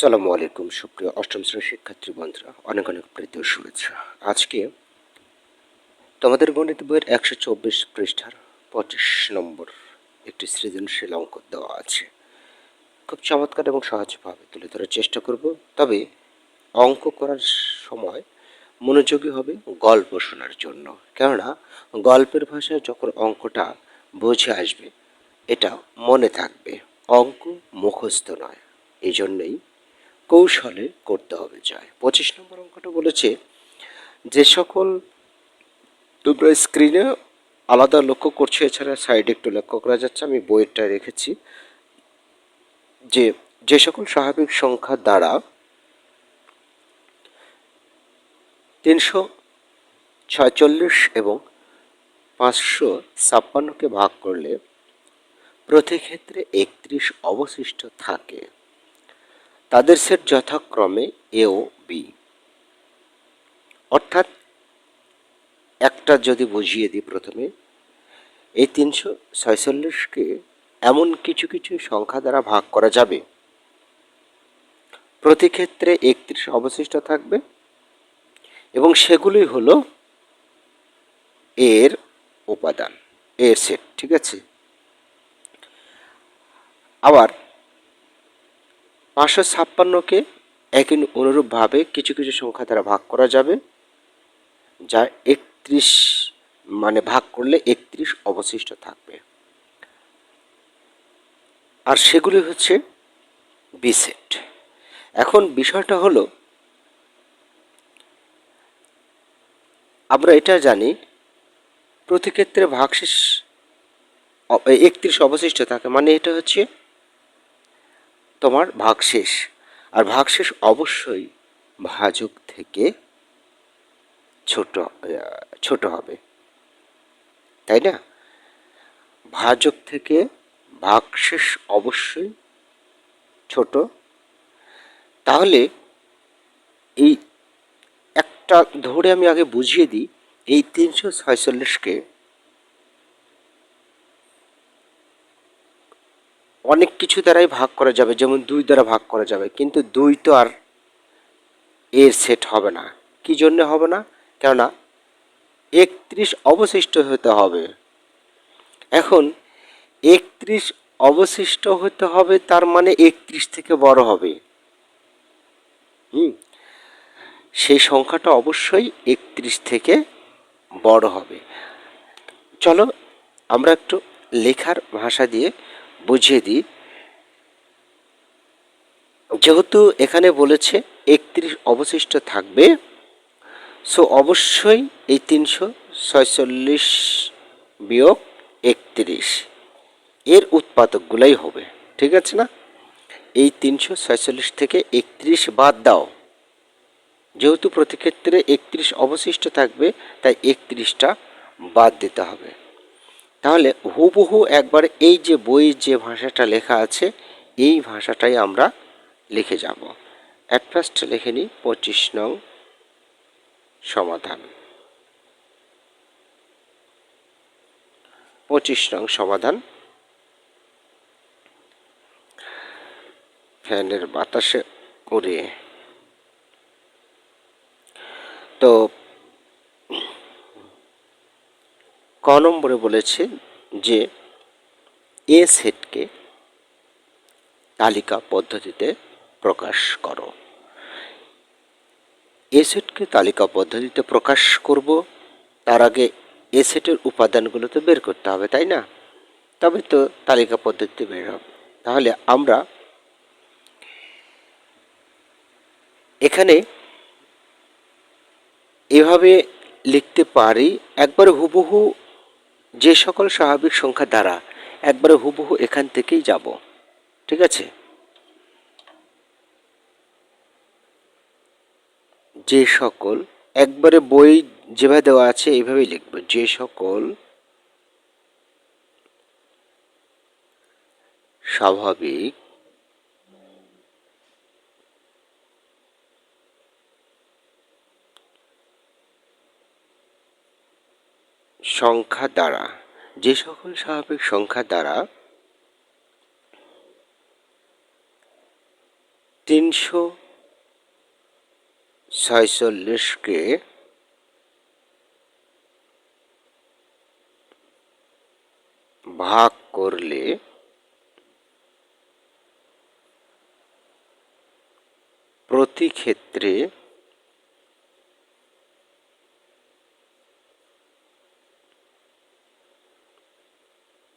সালামু আলাইকুম, সুপ্রিয় অষ্টম শ্রেণির শিক্ষার্থী বন্ধুরা। অনেক অনেক প্রীতি শুভেচ্ছা। আজকে তোমাদের গণিত বইয়ের একশো চব্বিশ পৃষ্ঠার পঁচিশ নম্বর একটি সৃজনশীল অঙ্ক দেওয়া আছে। খুব চমৎকার এবং সহজভাবে তুলে ধরার চেষ্টা করব। তবে অঙ্ক করার সময় মনোযোগী হবে গল্প শোনার জন্য। কেননা, গল্পের ভাষায় যখন অঙ্কটা বুঝে আসবে, এটা মনে থাকবে। অঙ্ক মুখস্থ নয়। এই জন্যেই কৌশলে করতে হবে যায় পঁচিশ নম্বর অঙ্কটা বলেছে, যে সকল তোমরা স্ক্রিনে আলাদা লক্ষ্য করছ, এছাড়া সাইডে একটু লক্ষ্য করা যাচ্ছে, আমি বইয়েরটা রেখেছি, যে যে সকল স্বাভাবিক সংখ্যা দ্বারা তিনশো ছয়চল্লিশ এবং পাঁচশো ছাপ্পান্নকে ভাগ করলে প্রতি ক্ষেত্রে একত্রিশ অবশিষ্ট থাকে। তাদের সেট যথাক্রমে এ ও বি অর্থাৎ একটা যদি বুঝিয়ে দিই প্রথমে, এই তিনশো ছয়চল্লিশকে এমন কিছু কিছু সংখ্যা দ্বারা ভাগ করা যাবে। প্রতি ক্ষেত্রে একত্রিশ অবশিষ্ট থাকবে এবং সেগুলি হলো এর উপাদান, এর সেট, ঠিক আছে? আবার পাঁচশো ছাপ্পান্নকে একই অনুরূপভাবে কিছু কিছু সংখ্যা দ্বারা ভাগ করা যাবে, যা একত্রিশ মানে ভাগ করলে একত্রিশ অবশিষ্ট থাকবে। আর সেগুলি হচ্ছে বিসেট। এখন বিষয়টা হলো, আমরা এটা জানি প্রতি ক্ষেত্রে ভাগশেষ, একত্রিশ অবশিষ্ট থাকে মানে এটা হচ্ছে তোমার ভাগশেষ। আর ভাগশেষ অবশ্যই ভাজক থেকে ছোট ছোট হবে। তাই না? ভাজক থেকে ভাগশেষ অবশ্যই ছোট। তাহলে এই একটা, ধরে আমি আগে বুঝিয়ে দিই, এই তিনশো ছয়চল্লিশকে অনেক কিছু দ্বারাই ভাগ করা যাবে, যেমন দুই দ্বারা ভাগ করা যাবে, কিন্তু দুই তো আর এর সেট হবে না। কি জন্য হবে না? কেননা একত্রিশ অবশিষ্ট হতে হবে। এখন একত্রিশ অবশিষ্ট হতে হবে তার মানে একত্রিশ থেকে বড় হবে। হুম? সেই সংখ্যাটা অবশ্যই একত্রিশ থেকে বড় হবে। চলো আমরা একটু লেখার ভাষা দিয়ে বুঝিয়ে দিই। যেহেতু এখানে বলেছে একত্রিশ অবশিষ্ট থাকবে, সো অবশ্যই এই তিনশো ছয়চল্লিশ বিয়োগ একত্রিশ এর উৎপাদকগুলাই হবে, ঠিক আছে না? এই তিনশো ছয়চল্লিশ থেকে একত্রিশ বাদ দাও। যেহেতু প্রতি ক্ষেত্রে একত্রিশ অবশিষ্ট থাকবে, তাই একত্রিশটা বাদ দিতে হবে। তাহলে হুবহু একবার এই যে বই যে ভাষাটা লেখা আছে, এই ভাষাটাই আমরা লিখে যাব। অ্যাট লিখে নিই, পঁচিশ নং সমাধান। পঁচিশ নং সমাধান। ফ্যানের বাতাসে উড়ে তো ক নম্বরে বলেছে যে এ সেটকে তালিকা পদ্ধতিতে প্রকাশ করো। এ সেটকে তালিকা পদ্ধতিতে প্রকাশ করব, তার আগে এ সেটের উপাদানগুলো তো বের করতে হবে, তাই না? তবে তো তালিকা পদ্ধতিতে বের হবে। তাহলে আমরা এখানে এভাবে লিখতে পারি, একবারে হুবহু যে সকল স্বাভাবিক সংখ্যা দ্বারা একবারে হুবহু এখান থেকেই যাব। ঠিক আছে? যে সকল, একবারে বই যেভাবে দেওয়া আছে এইভাবেই লিখব। যে সকল স্বাভাবিক সংখ্যা দ্বারা যে সকল স্বাভাবিক সংখ্যা দ্বারা তিনশো ছয়চল্লিশকে ভাগ করলে প্রতি ক্ষেত্রে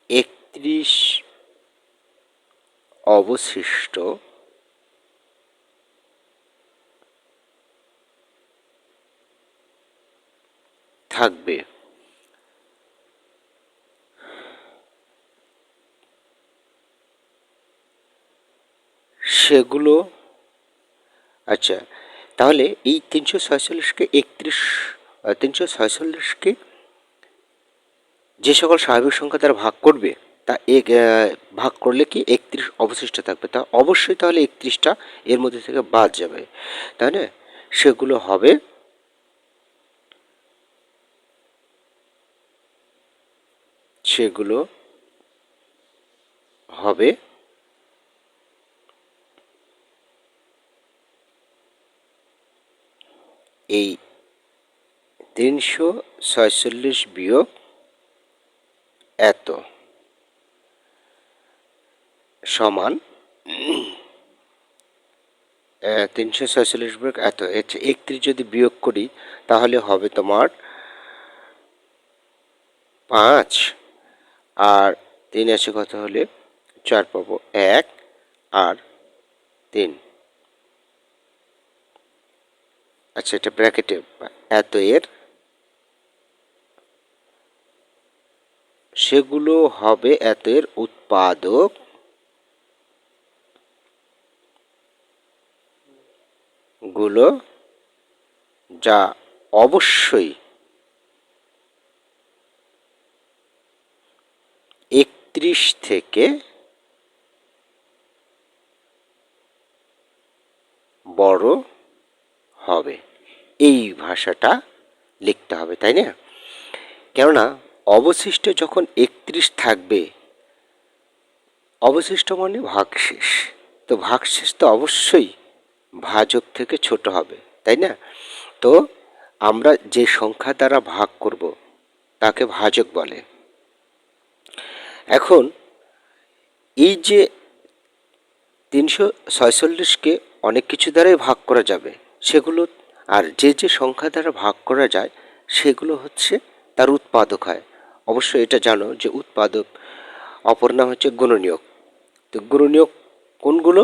একত্রিশ অবশিষ্ট। থাকবে। সেগুলো আচ্ছা তাহলে এই তিনশো ছয়চল্লিশকে একত্রিশ, তিনশো ছয়চল্লিশকে যে সকল স্বাভাবিক সংখ্যা তারা ভাগ করবে তা এক ভাগ করলে কি একত্রিশ অবশিষ্ট থাকবে। তা অবশ্যই তাহলে একত্রিশটা এর মধ্যে থেকে বাদ যাবে। তাই না? সেগুলো হবে সেগুলো হবে এই তিনশো ছয়চল্লিশ বিয়োগ এত। সমান তিনশো ছয়চল্লিশ বিয়োগ এত একত্রিশ যদি বিয়োগ করি, তাহলে হবে তোমার পাঁচ। আর তিন আছে কত হলে? চার পাবো এক আর তিন। আচ্ছা এটা ব্র্যাকেটে এত এর? সেগুলো হবে এতের উৎপাদক গুলো যা অবশ্যই একত্রিশ থেকে বড় হবে। এই ভাষাটা লিখতে হবে, তাই না? কেননা অবশিষ্ট যখন একত্রিশ থাকবে, অবশিষ্ট মানে ভাগশেষ। তো ভাগশেষ তো অবশ্যই ভাজক থেকে ছোট হবে, তাই না? তো আমরা যে সংখ্যা দ্বারা ভাগ করব, তাকে ভাজক বলে। এখন এই যে তিনশো ছয়চল্লিশকে অনেক কিছু দ্বারাই ভাগ করা যাবে, সেগুলো আর যে যে সংখ্যা দ্বারা ভাগ করা যায়, সেগুলো হচ্ছে তার উৎপাদক হয়। অবশ্যই এটা জানো যে উৎপাদক, অপর নাম হচ্ছে গুণনীয়ক। তো গুণনীয়ক কোনগুলো?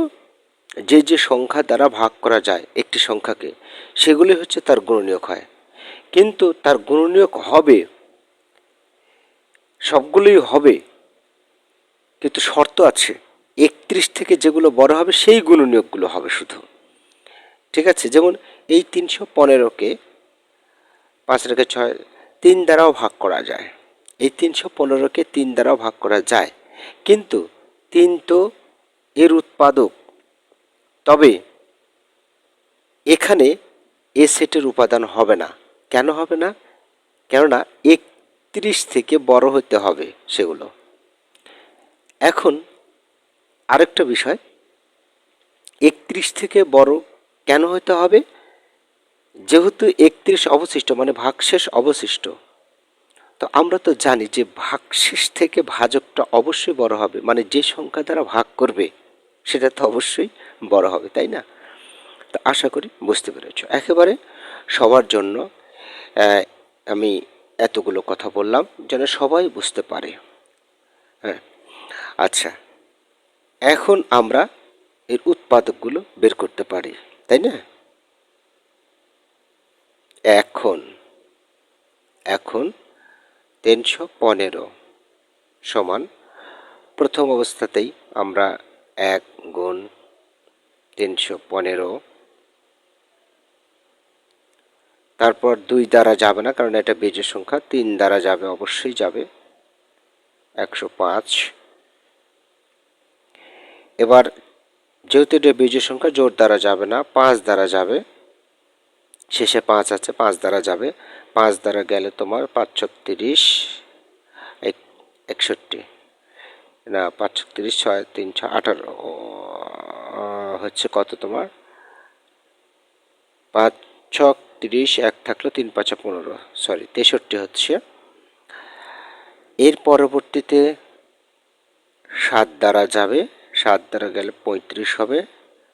যে যে সংখ্যা দ্বারা ভাগ করা যায় একটি সংখ্যাকে, সেগুলি হচ্ছে তার গুণনীয়ক হয়। কিন্তু তার গুণনীয়ক হবে, সবগুলোই হবে, কিন্তু শর্ত আছে, একত্রিশ থেকে যেগুলো বড় হবে, সেই গুণনীয়কগুলো হবে শুধু। ঠিক আছে? যেমন এই তিনশো পনেরোকে পাঁচ রেখে ছয়, তিন দ্বারাও ভাগ করা যায়। এই তিনশো পনেরোকে তিন দ্বারাও ভাগ করা যায়। কিন্তু তিন তো এর উৎপাদক তবে এখানে এ সেটের উপাদান হবে না। কেন হবে না? কেননা একত্রিশ থেকে বড় হতে হবে সেগুলো। এখন আরেকটা বিষয়, একত্রিশ থেকে বড় কেন হতে হবে? যেহেতু একত্রিশ অবশিষ্ট মানে ভাগশেষ অবশিষ্ট, তো আমরা তো জানি যে ভাগশেষ থেকে ভাজকটা অবশ্যই বড় হবে মানে যে সংখ্যা দ্বারা ভাগ করবে সেটা তো অবশ্যই বড় হবে, তাই না? তো আশা করি বুঝতে পেরেছ। একেবারে সবার জন্য আমি এতগুলো কথা বললাম যেন সবাই বুঝতে পারে। হ্যাঁ আচ্ছা। এখন আমরা এর উৎপাদকগুলো বের করতে পারি, তাই না? এখন এখন তিনশো পনেরো সমান প্রথম অবস্থাতেই আমরা এক গুণ তিনশো পনেরো। তারপর দুই দ্বারা যাবে না, কারণ এটা বীজের সংখ্যা। তিন দ্বারা যাবে, অবশ্যই যাবে। একশো পাঁচ। এবার যেহেতু এটা বীজের সংখ্যা, জোর দ্বারা যাবে না, পাঁচ দ্বারা যাবে। শেষে পাঁচ আছে, পাঁচ দ্বারা যাবে। পাঁচ দ্বারা গেলে তোমার পাঁচ ছত্রিশ একষট্টি। না, পাঁচ তিরিশ, ছয় তিন ছয় আঠারো। হচ্ছে কত তোমার? পাঁচ ছক তিরিশ, এক থাকল তিন পাঁচা পনেরো। সরি তেষট্টি হচ্ছে। এর পরবর্তীতে সাত দ্বারা যাবে। সাত দ্বারা গেলে পঁয়ত্রিশ হবে।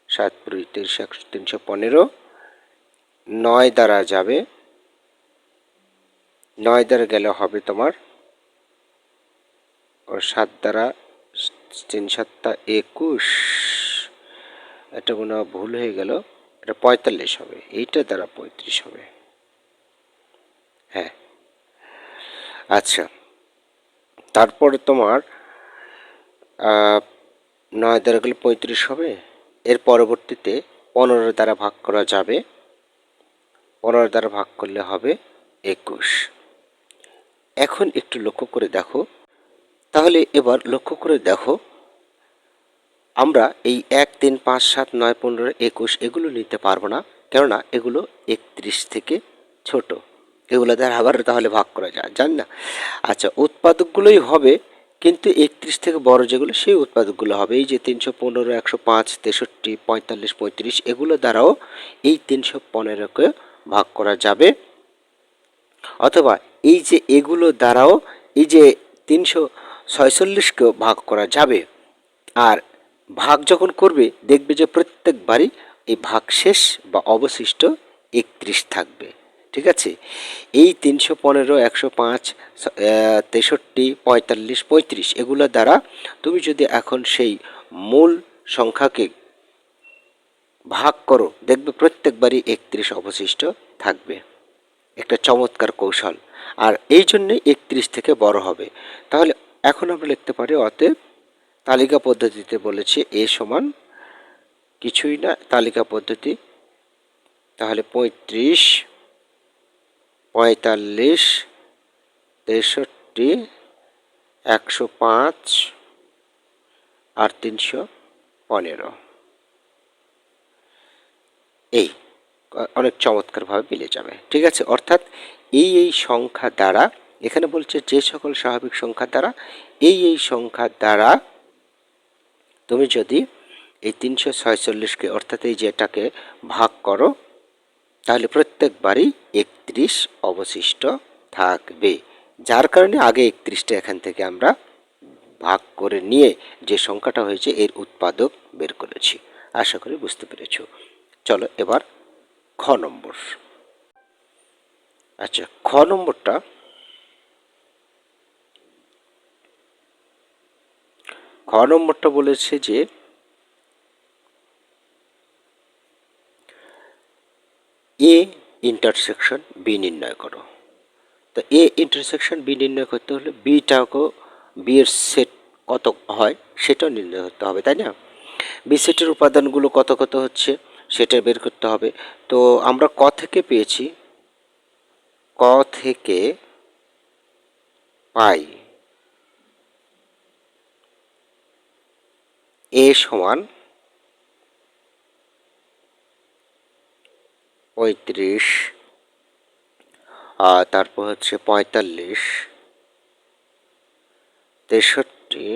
সাত পুরি তিরিশ, একশো, তিনশো পনেরো। নয় দ্বারা যাবে। নয় দ্বারা গেলে হবে তোমার ও সাত দ্বারা তিন সাতটা একুশ। এটা মনে ভুল হয়ে গেল। এটা পঁয়তাল্লিশ হবে। এইটা দ্বারা পঁয়ত্রিশ হবে। হ্যাঁ। আচ্ছা। তারপরে তোমার নয় দ্বারা গেলে পঁয়ত্রিশ হবে। এর পরবর্তীতে পনেরো দ্বারা ভাগ করা যাবে। পনেরো দ্বারা ভাগ করলে হবে একুশ। এখন একটু লক্ষ্য করে দেখো। তাহলে এবার লক্ষ্য করে দেখো। আমরা এই এক, তিন, পাঁচ, সাত, নয়, পনেরো, একুশ এগুলো নিতে পারব না। কেননা এগুলো একত্রিশ থেকে ছোট। এগুলো দ্বারা আবার তাহলে ভাগ করা যায়, জান না। আচ্ছা উৎপাদকগুলোই হবে, কিন্তু একত্রিশ থেকে বড় যেগুলো, সেই উৎপাদকগুলো হবে। এই যে তিনশো পনেরো, একশো পাঁচ, তেষট্টি, পঁয়তাল্লিশ, পঁয়ত্রিশ, এগুলো দ্বারাও এই তিনশো পনেরোকে ভাগ করা যাবে। অথবা এই যে এগুলো দ্বারাও এই যে তিনশো ছয়চল্লিশকেও ভাগ করা যাবে। আর ভাগ যখন করবে, দেখবে যে প্রত্যেকবারই এই ভাগ শেষ বা অবশিষ্ট একত্রিশ থাকবে। ঠিক আছে? এই তিনশো পনেরো, একশো পাঁচ তেষট্টি, পঁয়তাল্লিশ, পঁয়ত্রিশ এগুলো দ্বারা তুমি যদি এখন সেই মূল সংখ্যাকে ভাগ করো, দেখবে প্রত্যেকবারই একত্রিশ অবশিষ্ট থাকবে। একটা চমৎকার কৌশল। আর এই জন্যে একত্রিশ থেকে বড় হবে। তাহলে এখন আমরা লিখতে পারি, অতএব তালিকা পদ্ধতিতে বলেছে এ সমান কিছুই না, তালিকা পদ্ধতি। তাহলে পঁয়ত্রিশ, পঁয়তাল্লিশ, তেষট্টি, একশো পাঁচ আর তিনশো পনেরো। এই, অনেক চমৎকারভাবে মিলে যাবে। ঠিক আছে? অর্থাৎ এই এই সংখ্যা দ্বারা এখানে বলছে যে সকল স্বাভাবিক সংখ্যা দ্বারা, এই এই সংখ্যা দ্বারা তুমি যদি এই তিনশো ছয়চল্লিশকে, অর্থাৎ এই যেটাকে ভাগ করো, তাহলে প্রত্যেকবারই একত্রিশ অবশিষ্ট থাকবে। যার কারণে আগে একত্রিশটা এখান থেকে আমরা ভাগ করে নিয়ে যে সংখ্যাটা হয়েছে, এর উৎপাদক বের করেছি। আশা করি বুঝতে পেরেছ। চলো এবার খ নম্বর। আচ্ছা খ নম্বরটা খ নম্বরটা বলেছে যে, এ ইন্টারসেকশন বি নির্ণয় করো। তো এ ইন্টারসেকশন বি নির্ণয় করতে হলে বিটাকেও বি এর সেট কত হয় সেটাও নির্ণয় করতে হবে, তাই না? বি সেটের উপাদানগুলো কত কত হচ্ছে সেটা বের করতে হবে। তো আমরা ক থেকে পেয়েছি, ক থেকে পাই। এ সমান পঁয়ত্রিশ, আর তারপর হচ্ছে পঁয়তাল্লিশ, তেষট্টি,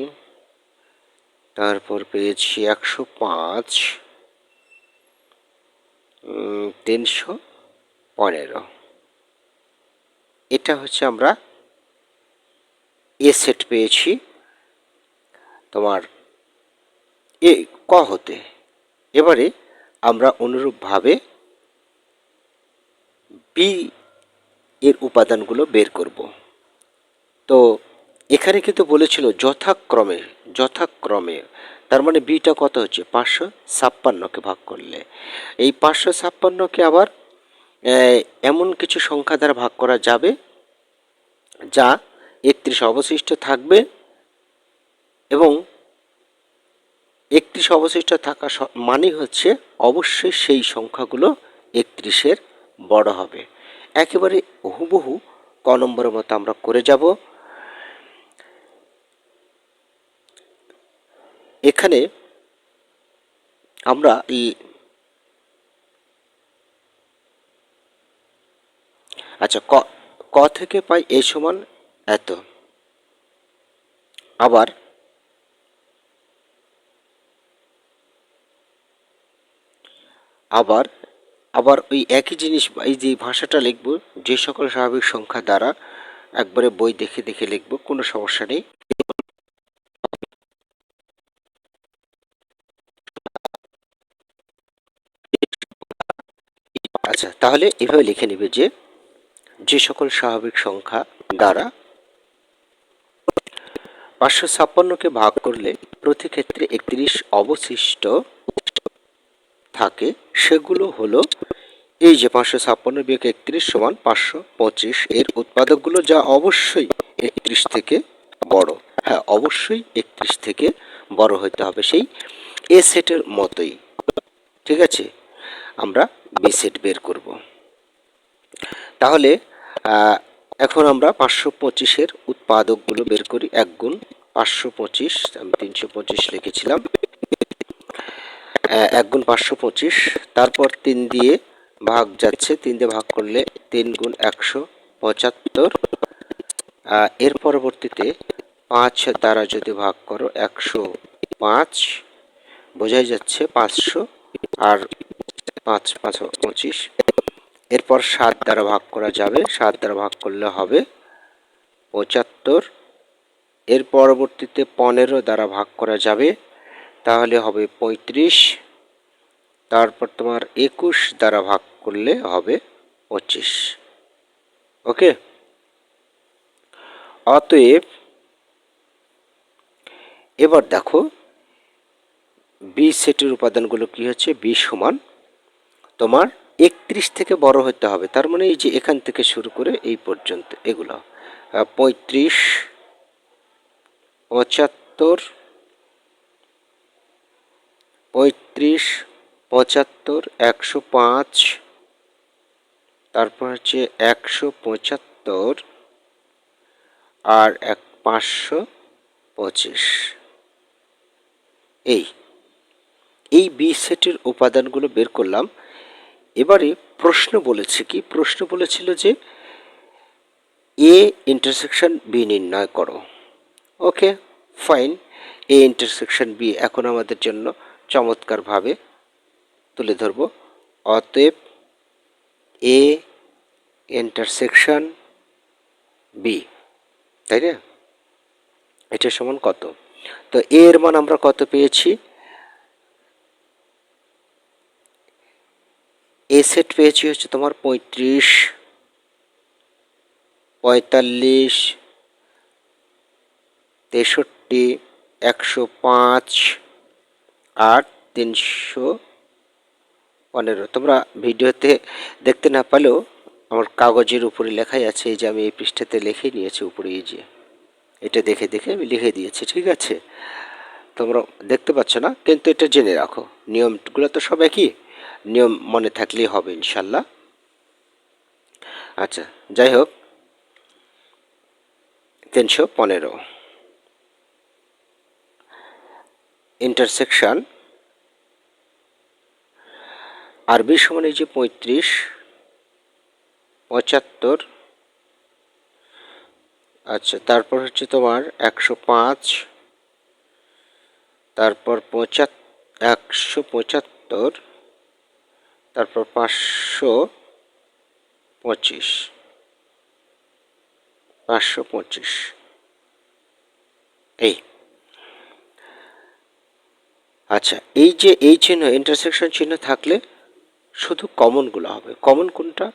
তারপর পেয়েছি একশো পাঁচ তিনশো পনেরো। এটা হচ্ছে আমরা এ সেট পেয়েছি। তোমার এ ক হতে? এবারে আমরা অনুরূপভাবে বি এর উপাদানগুলো বের করব। তো এখানে কিন্তু বলেছিল যথাক্রমে যথাক্রমে, তার মানে বিটা কত হচ্ছে? পাঁচশো ছাপ্পান্নকে ভাগ করলে। এই পাঁচশো ছাপ্পান্নকে আবার এমন কিছু সংখ্যা দ্বারা ভাগ করা যাবে যা একত্রিশ অবশিষ্ট থাকবে এবং একত্রিশ অবশিষ্ট থাকা মানে হচ্ছে অবশ্যই সেই সংখ্যাগুলো একত্রিশের বড় হবে। একেবারে হুবহু ক নম্বরের মতো আমরা করে যাব। এখানে আমরা আচ্ছা ক ক থেকে পাই এই সমান এত। আবার আবার আবার ওই একই জিনিস এই যে ভাষাটা লিখব, যে সকল স্বাভাবিক সংখ্যা দ্বারা একবারে বই দেখে দেখে লিখব, কোনো সমস্যা নেই। আচ্ছা তাহলে এভাবে লিখে নেবে যে যে সকল স্বাভাবিক সংখ্যা দ্বারা পাঁচশো ছাপ্পান্নকে ভাগ করলে প্রতি ক্ষেত্রে একত্রিশ অবশিষ্ট সেগুলো হলো এই যে পাঁচশো ছাপ্পান্ন বিয়োগ একত্রিশ সমান পাঁচশো পঁচিশ। এর উৎপাদকগুলো যা অবশ্যই একত্রিশ থেকে বড়। হ্যাঁ অবশ্যই একত্রিশ থেকে বড় হতে হবে সেই এ সেটের মতোই। ঠিক আছে? আমরা বি সেট বের করব। তাহলে এখন আমরা পাঁচশো পঁচিশের উৎপাদকগুলো বের করি এক গুণ পাঁচশো পঁচিশ। আমি তিনশো পঁচিশ লিখেছিলাম। এক গুণ পাঁচশো পঁচিশ। তারপর তিন দিয়ে ভাগ যাচ্ছে, তিন দিয়ে ভাগ করলে তিন গুণ একশো পঁচাত্তর। এর পরবর্তীতে পাঁচ দ্বারা যদি ভাগ করো, একশো পাঁচ, বোঝাই যাচ্ছে পাঁচশো আর পাঁচ পাঁচ, পঁচিশ। এরপর সাত দ্বারা ভাগ করা যাবে, সাত দ্বারা ভাগ করলে হবে পঁচাত্তর। এর পরবর্তীতে পনেরো দ্বারা ভাগ করা যাবে, তাহলে হবে পঁয়ত্রিশ। তারপর তোমার একুশ দ্বারা ভাগ করলে হবে পঁচিশ। ওকে? অতএব এবার দেখো বি সেটের উপাদানগুলো কি হচ্ছে? বি সমান তোমার একত্রিশ থেকে বড় হতে হবে। তার মানে এই যে এখান থেকে শুরু করে এই পর্যন্ত এগুলো। পঁয়ত্রিশ, পঁচাত্তর, পঁয়ত্রিশ পঁচাত্তর, একশো পাঁচ, তারপর হচ্ছে একশো পঁচাত্তর আর এক পাঁচশো পঁচিশ। এই এই বি সেটের উপাদানগুলো বের করলাম। এবারে প্রশ্ন বলেছে কি? প্রশ্ন বলেছিল যে এ ইন্টারসেকশন বি নির্ণয় করো। Okay, fine, A intersection B এখন আমাদের জন্য চমৎকারভাবে তুলে ধরব। অতএব এ ইন্টারসেকশন বি তাই না? এটা সমান কত? তো এর মান আমরা কত পেয়েছি? এ সেট পেয়েছি হচ্ছে তোমার পঁয়ত্রিশ, পঁয়তাল্লিশ, তেষট্টি, একশো পাঁচ, আট, তিনশো পনেরো তোমরা ভিডিওতে দেখতে না পালেও আমার কাগজের উপরে লেখাই আছে, এই যে আমি এই পৃষ্ঠাতে লিখে নিয়েছি উপরে, এই যে। এটা দেখে দেখে আমি লিখে দিয়েছি, ঠিক আছে? তোমরা দেখতে পাচ্ছ না? কিন্তু এটা জেনে রাখো, নিয়মগুলো তো সব একই। নিয়ম মনে থাকলেই হবে, ইনশাল্লাহ। আচ্ছা যাই হোক। তিনশো পনেরো। ইন্টারসেকশন আরবি সমান এই যে পঁয়ত্রিশ, পঁচাত্তর আচ্ছা তারপর হচ্ছে তোমার একশো পাঁচ, তারপর পঁচাত, একশো পঁচাত্তর, তারপর পাঁচশো পঁচিশ পাঁচশো পঁচিশ। এই। আচ্ছা এই যে, এই চিহ্ন ইন্টারসেকশন চিহ্ন থাকলে শুধু কমনগুলো হবে। কমন কোনটা?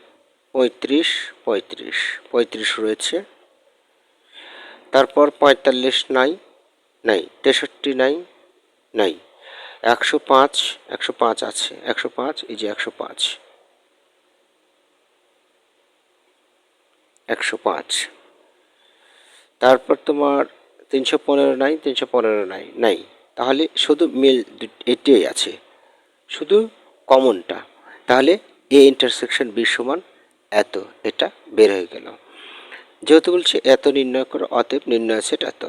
পঁয়ত্রিশ পঁয়ত্রিশ পঁয়ত্রিশ রয়েছে। তারপর পঁয়তাল্লিশ নাই নাই, তেষট্টি নাই নাই। একশো পাঁচ একশো পাঁচ আছে। একশো পাঁচ, এই যে একশো পাঁচ। একশো পাঁচ। তারপর তোমার তিনশো পনেরো নাই, তিনশো পনেরো নাই নাই। তাহলে শুধু মিল এটাই আছে। শুধু কমনটা তাহলে এ ইন্টারসেকশন বি সমান এত, এটা বের হয়ে গেল। যেহেতু বলছে এত নির্ণয় করো, অতএব নির্ণয় সেট এত।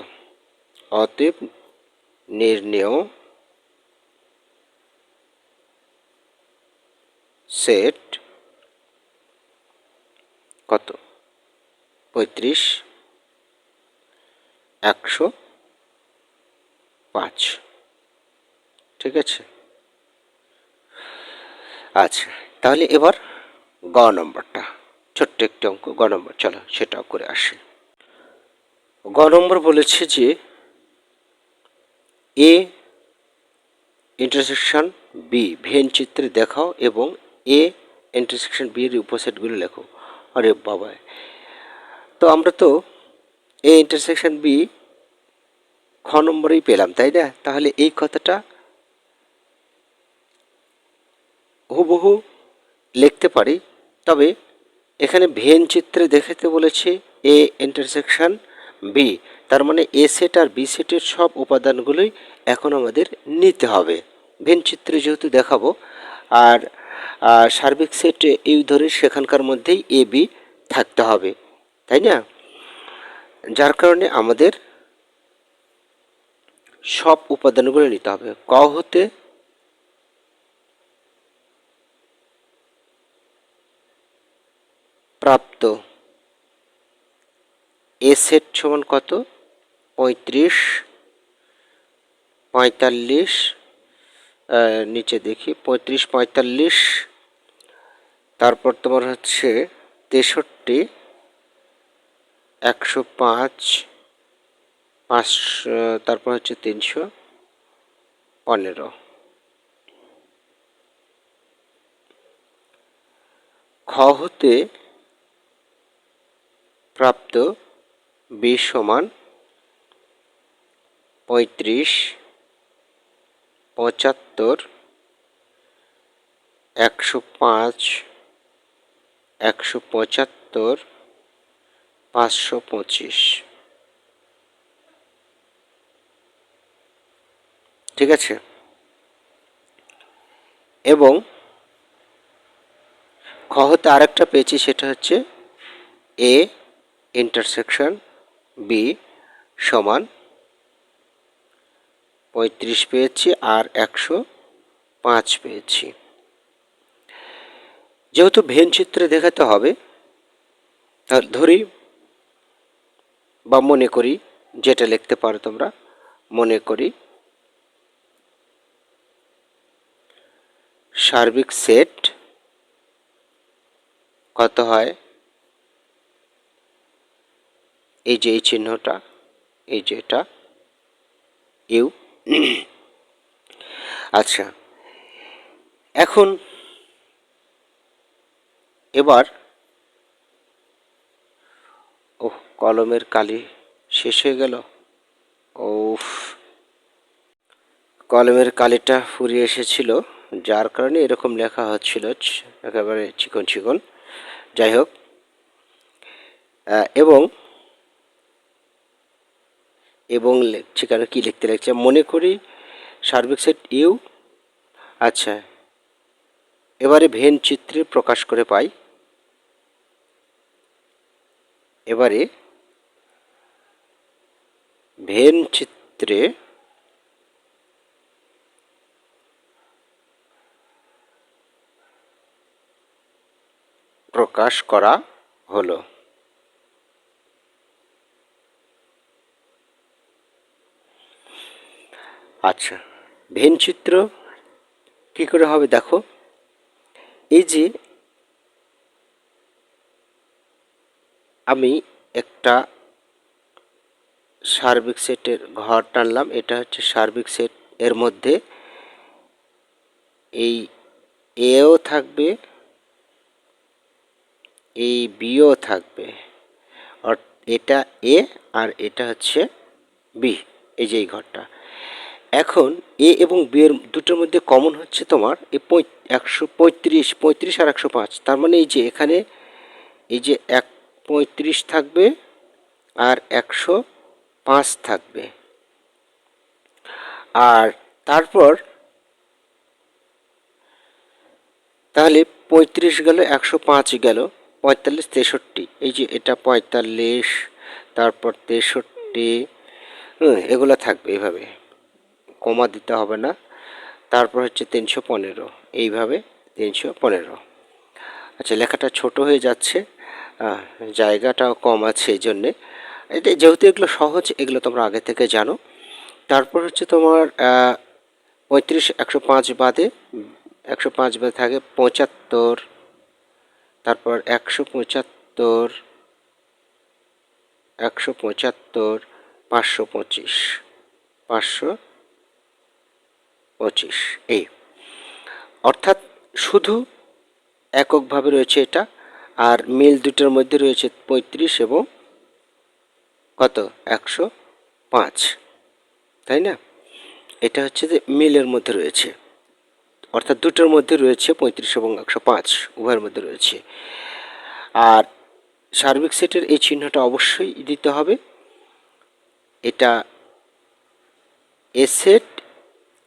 অতএব নির্ণয় সেট কত? পঁয়ত্রিশ, একশো পাঁচ। ঠিক আছে? আচ্ছা তাহলে এবার গ নম্বরটা। ছোট্ট একটি অঙ্ক, গ নম্বর, চলো সেটাও করে আসি। গ নম্বর বলেছে যে এ ইন্টারসেকশন বি ভেন চিত্রে দেখাও এবং এ ইন্টারসেকশন বি এর উপসেটগুলো লেখো। আরে বাবা। তো আমরা তো এ ইন্টারসেকশন বি খ নম্বরেই পেলাম, তাই না? তাহলে এই কথাটা হুবহু লিখতে পারি। তবে এখানে ভেন চিত্রে দেখাতে বলেছে এ ইন্টারসেকশন বি তার মানে এ সেট আর বি সেটের সব উপাদানগুলোই এখন আমাদের নিতে হবে। ভেন চিত্রে যেহেতু দেখাবো, আর সার্বিক সেট এই ধরে সেখানকার মধ্যেই এ বি থাকতে হবে, তাই না? যার কারণে আমাদের সব উপাদানগুলো নিতে হবে। ক হতে প্রাপ্ত। এ সেট সমান কত? পঁয়ত্রিশ, পঁয়তাল্লিশ নিচে দেখি, পঁয়ত্রিশ, পঁয়তাল্লিশ। তারপর তোমার হচ্ছে তেষট্টি, একশো পাঁচ পাঁচশো তারপর হচ্ছে তিনশো পনেরো। খ হতে প্রাপ্ত বি সমান পঁয়ত্রিশ পঁচাত্তর একশো পাঁচ একশো পঁচাত্তর পাঁচশো পঁচিশ। ঠিক আছে? এবং খ হতে আরেকটা পেয়েছি, সেটা হচ্ছে এ ইন্টারসেকশন বি সমান পঁয়ত্রিশ পেয়েছি আর একশো পাঁচ পেয়েছি। যেহেতু ভেন চিত্রে দেখাতে হবে ধরি বা মনে করি যেটা লিখতে পারো তোমরা, মনে করি সার্বিক সেট কত হয়? এই যে এই চিহ্নটা, এই যে এটা, ইউ। আচ্ছা এখন এবার ও কলমের কালি শেষ হয়ে গেল। ও কলমের কালিটা ফুরিয়ে এসেছিল, যার কারণে এরকম লেখা হচ্ছিল একেবারে চিকন চিকন। যাই হোক এবং এবং সেখানে কী লিখতে লাগছে মনে করি সার্বিক সেট ইউ। আচ্ছা। এবারে ভেন চিত্রে প্রকাশ করে পাই। এবারে ভেন চিত্রে প্রকাশ করা হলো। আচ্ছা ভেন চিত্র কী করে হবে দেখো। এই যে আমি একটা সার্বিক সেটের ঘর টানলাম, এটা হচ্ছে সার্বিক সেট, এর মধ্যে এই এও থাকবে, এই বিও থাকবে। এটা এ আর এটা হচ্ছে বি এই যে এই ঘরটা। এখন এ এবং বি এর দুটোর মধ্যে কমন হচ্ছে তোমার এই একশো পঁয়ত্রিশ পঁয়ত্রিশ আর একশো পাঁচ। তার মানে এই যে এখানে এই যে এক পঁয়ত্রিশ থাকবে আর একশো পাঁচ থাকবে। আর তারপর তাহলে পঁয়ত্রিশ গেল, একশো পাঁচ গেল, পঁয়তাল্লিশ, তেষট্টি। এই যে এটা পঁয়তাল্লিশ, তারপর তেষট্টি এগুলো থাকবে এইভাবে কমা দিতে হবে না। তারপর হচ্ছে তিনশো পনেরো। এইভাবে তিনশো পনেরো। আচ্ছা লেখাটা ছোট হয়ে যাচ্ছে। জায়গাটাও কম আছে এই জন্যে এটা যেহেতু এগুলো সহজ, এগুলো তোমরা আগে থেকে জানো। তারপর হচ্ছে তোমার পঁয়ত্রিশ, একশো পাঁচ বাদে, একশো পাঁচ বাদে থাকে পঁচাত্তর। তারপর একশো পঁচাত্তর একশো পঁচাত্তর, পাঁচশো পঁচিশ। পাঁচশো পঁচিশ এই অর্থাৎ শুধু এককভাবে রয়েছে এটা, আর মিল দুটোর মধ্যে রয়েছে পঁয়ত্রিশ এবং কত? একশো পাঁচ। তাই না? এটা হচ্ছে যে মিলের মধ্যে রয়েছে। অর্থাৎ দুটোর মধ্যে রয়েছে পঁয়ত্রিশ এবং একশো পাঁচ, উভয়ের মধ্যে রয়েছে। আর সার্বিক সেটের এই চিহ্নটা অবশ্যই দিতে হবে। এটা এ সেট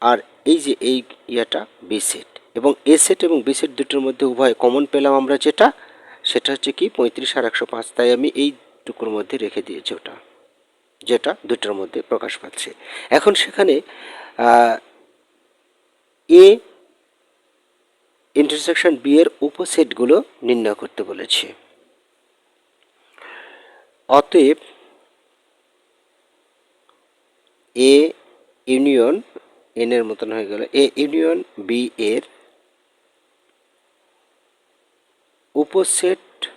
আর এই যে এই ইয়াটা বি সেট এবং এ সেট এবং বি সেট দুটোর মধ্যে উভয় কমন পেলাম আমরা যেটা, সেটা হচ্ছে কি পঁয়ত্রিশ আর একশো পাঁচ, তাই আমি এই টুকুর মধ্যে রেখে দিয়েছি ওটা, যেটা দুটোর মধ্যে প্রকাশ পাচ্ছে। এখন সেখানে এ ইন্টারসেকশন বি এর উপসেটগুলো নির্ণয় করতে বলেছে। অতএব এ ইউনিয়ন এন এর মতন হয়ে গেল। এ ইউনিয়ন বি এর উপসেটগুলো।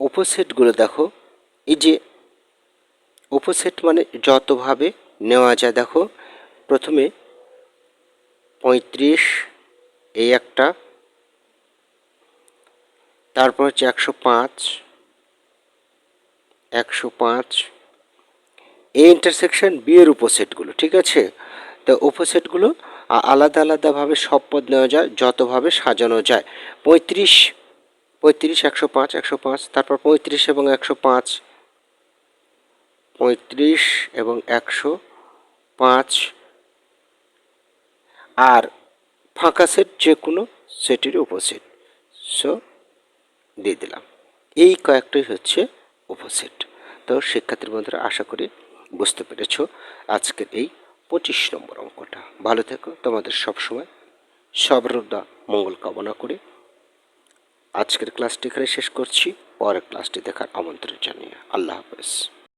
উপসেটগুলো দেখো, এই যে উপসেট মানে যতভাবে নেওয়া যায়, দেখো, প্রথমে পঁয়ত্রিশ এই একটা, তারপর হচ্ছে একশো পাঁচ একশো পাঁচ। এই ইন্টারসেকশন বি এর উপসেটগুলো ঠিক আছে? তো উপসেটগুলো আলাদা আলাদাভাবে সব পদ নেওয়া যায়, যতভাবে সাজানো যায়। পঁয়ত্রিশ পঁয়ত্রিশ, একশো পাঁচ একশো পাঁচ, তারপর পঁয়ত্রিশ এবং একশো পাঁচ। পঁয়ত্রিশ এবং একশো পাঁচ। আর ফাঁকা সেট যে কোনো সেটেরই উপসেট সো দিয়ে দিলাম। এই কয়েকটাই হচ্ছে উপসেট তো শিক্ষার্থীর বন্ধুরা, আশা করি বুঝতে পেরেছ আজকের এই পঁচিশ নম্বর অঙ্কটা। ভালো থেকো, তোমাদের সবসময় সর্বদা মঙ্গল কামনা করে। আজকের ক্লাসটি এখানে শেষ করছি। পরের ক্লাসটি দেখার আমন্ত্রণ জানিয়ে আল্লাহ হাফেজ।